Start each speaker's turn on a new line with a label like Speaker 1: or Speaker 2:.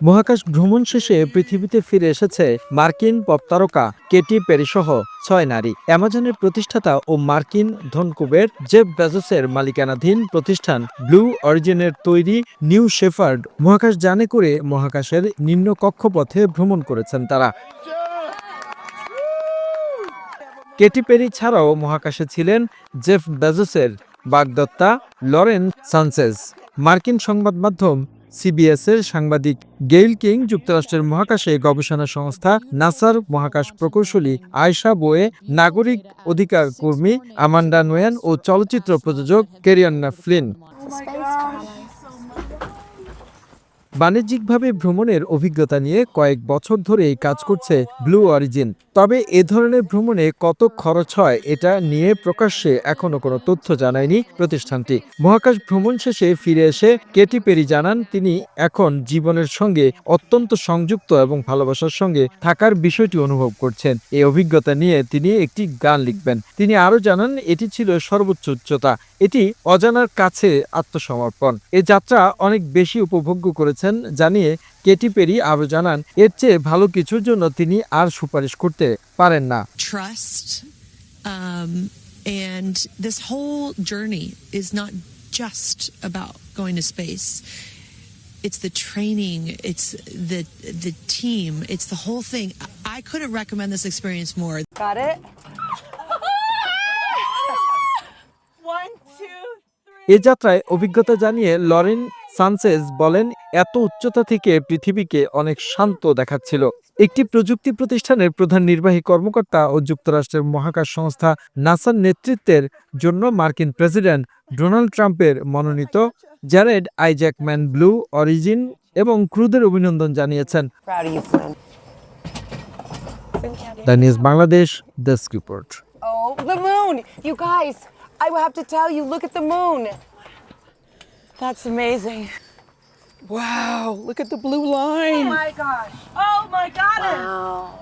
Speaker 1: মহাকাশ ভ্রমণ শেষে পৃথিবীতে ফিরে এসেছে মার্কিন পপ তারকা কেটি পেরি সহ ছয় নারী। অ্যামাজনের প্রতিষ্ঠাতা ও মার্কিন ধনকুবের জেফ বেজোসের মালিকানাধীন প্রতিষ্ঠান ব্লু অরিজিনের তৈরি নিউ শেফার্ড মহাকাশ জানে করে মহাকাশের নিম্ন কক্ষপথে ভ্রমণ করেছেন তারা। কেটি পেরি ছাড়াও মহাকাশে ছিলেন জেফ বেজোসের বাগদত্তা লরেন সানসেজ মার্কিন সংবাদ মাধ্যম সিবিএস এর সাংবাদিক গেইল কিং যুক্তরাষ্ট্রের মহাকাশে গবেষণা সংস্থা নাসার মহাকাশ প্রকৌশলী আয়শা বোয়ে, নাগরিক অধিকার কর্মী আমান্ডা নোয়ান ও চলচ্চিত্র প্রযোজক কেরিয়ান্না ফ্লিন। বাণিজ্যিকভাবে ভ্রমণের অভিজ্ঞতা নিয়ে কয়েক বছর ধরে কাজ করছে ব্লু অরিজিন। তবে এ ধরনের ভ্রমণে কত খরচ হয় এটা নিয়ে প্রকাশ্যে এখনও কোনো তথ্য জানায়নি প্রতিষ্ঠানটি। মহাকাশ ভ্রমণ শেষে ফিরে এসে কেটি পেরি জানান তিনি এখন জীবনের সঙ্গে অত্যন্ত সংযুক্ত এবং ভালোবাসার সঙ্গে থাকার বিষয়টি অনুভব করছেন। এই অভিজ্ঞতা নিয়ে তিনি একটি গান লিখবেন। তিনি আরও জানান, এটি ছিল সর্বোচ্চ উচ্চতা। এটি অজানার কাছে আত্মসমর্পণ। এ যাত্রা অনেক বেশি উপভোগ্য করেছেন জানিয়ে কেটি পেরি আরও জানান এর চেয়ে ভালো কিছুর জন্য তিনি আর সুপারিশ করতে পারেন না.
Speaker 2: Um, and this whole journey is not just about going to space. It's the training, it's the the team, it's the whole thing. I couldn't recommend this experience more.
Speaker 3: Got it? One, two,
Speaker 1: এ যাত্রায় অভিজ্ঞতা জানিয়ে Lauren সানসেজ বলেন এত উচ্চতা থেকে পৃথিবীকে অনেক শান্ত দেখাচ্ছিল একটি প্রযুক্তি প্রতিষ্ঠানের প্রধান নির্বাহী কর্মকর্তা ও যুক্তরাষ্ট্রের মহাকাশ সংস্থা নাসার নেতৃত্বের জন্য মার্কিন প্রেসিডেন্ট ডোনাল্ড ট্রাম্পের মনোনীত জ্যারেড আইজ্যাকম্যান ব্লু অরিজিন এবং ক্রুদের অভিনন্দন জানিয়েছেন. The news Bangladesh desk report
Speaker 3: Oh, the moon! You guys, I will have to tell you, look at the moon. That's amazing.
Speaker 4: Wow, look at the blue line.
Speaker 3: Oh my gosh. Oh my goodness. Wow.